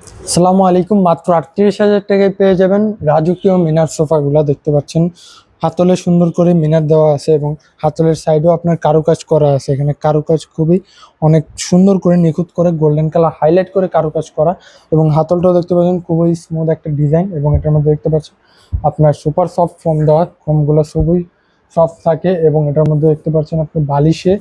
আসসালামু আলাইকুম। মাত্র আটত্রিশ হাজার টাকায় পেয়ে যাবেন রাজকীয় মিনার সোফাগুলো, দেখতে পাচ্ছেন। হাতলে সুন্দর করে মিনার দেওয়া আছে এবং হাতলের সাইডেও আপনার কারুকাজ করা আছে। এখানে কারুকাজ খুবই অনেক সুন্দর করে নিখুঁত করে গোল্ডেন কালার হাইলাইট করে কারুকাজ করা এবং হাতলটাও দেখতে পাচ্ছেন খুবই স্মুথ একটা ডিজাইন এবং এটার মধ্যে দেখতে পাচ্ছেন আপনার সুপার সফট ফোম দেওয়া। ফোমগুলো খুবই সফট থাকে এবং এটার মধ্যে দেখতে পাচ্ছেন আপনি বালিশে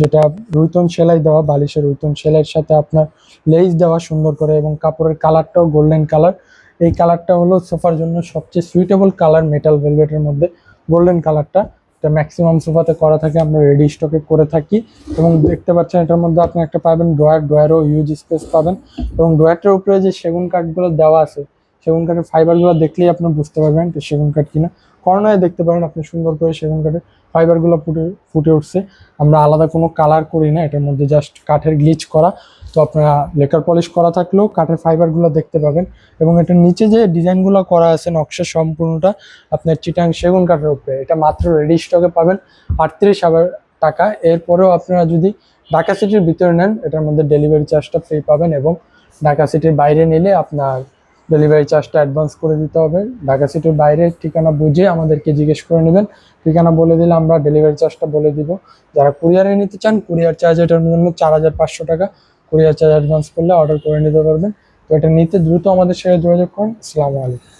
যেটা রুইতন সেলাই দেওয়া, বালিশের রুইতন সেলাইয়ের সাথে আপনার লেস দেওয়া সুন্দর করে এবং কাপড়ের কালারটাও গোল্ডেন কালার এই কালারটা হলো সোফার জন্য সবচেয়ে সুইটেবল কালার মেটাল ভেলভেটের মধ্যে গোল্ডেন কালারটা এটা ম্যাক্সিমাম সোফাতে করা থাকে, আমরা রেডি স্টকে করে থাকি এবং দেখতে পাচ্ছেন এটার মধ্যে আপনি একটা পাবেন ড্রয়ার ড্রয়ারও ইউজ স্পেস পাবেন এবং ড্রয়ারটার উপরে যে সেগুন কাঠগুলো দেওয়া আছে সেগুন কাঠের ফাইবারগুলো দেখলেই আপনি বুঝতে পারবেন এটা সেগুন কাঠ কিনা। করোনায় দেখতে পারেন আপনি সুন্দর করে সেগুন কাঠের ফাইবারগুলো ফুটে ফুটে উঠছে। আমরা আলাদা কোনো কালার করি না, এটার মধ্যে জাস্ট কাঠের গ্লিচ করা। তো আপনারা লেকার পলিশ করা থাকলেও কাঠের ফাইবারগুলো দেখতে পাবেন। এবং এটার নিচে যে ডিজাইনগুলো করা আছে নকশা সম্পূর্ণটা, আপনার চিটাং সেগুন কাঠের উপরে। এটা মাত্র রেডি স্টকে পাবেন আটত্রিশ হাজার টাকা। এরপরেও আপনারা যদি ঢাকা সিটির ভিতরে নেন, এটার মধ্যে ডেলিভারি চার্জটা ফ্রি পাবেন এবং ঢাকা সিটির বাইরে নিলে আপনার ডেলিভারি চার্জটা অ্যাডভান্স করে দিতে হবে। ঢাকা সিটির বাইরে ঠিকানা বুঝে আমাদেরকে জিজ্ঞেস করে নেবেন। ঠিকানা বলে দিলে আমরা ডেলিভারি চার্জটা বলে দিব। যারা কুরিয়ারে নিতে চান, কুরিয়ার চার্জ এটার জন্য চার হাজার পাঁচশো টাকা। কুরিয়ার চার্জ অ্যাডভান্স করলে অর্ডার করে নিতে পারবেন। তো এটা নিতে দ্রুত আমাদের সাথে যোগাযোগ করুন। আসসালামু আলাইকুম।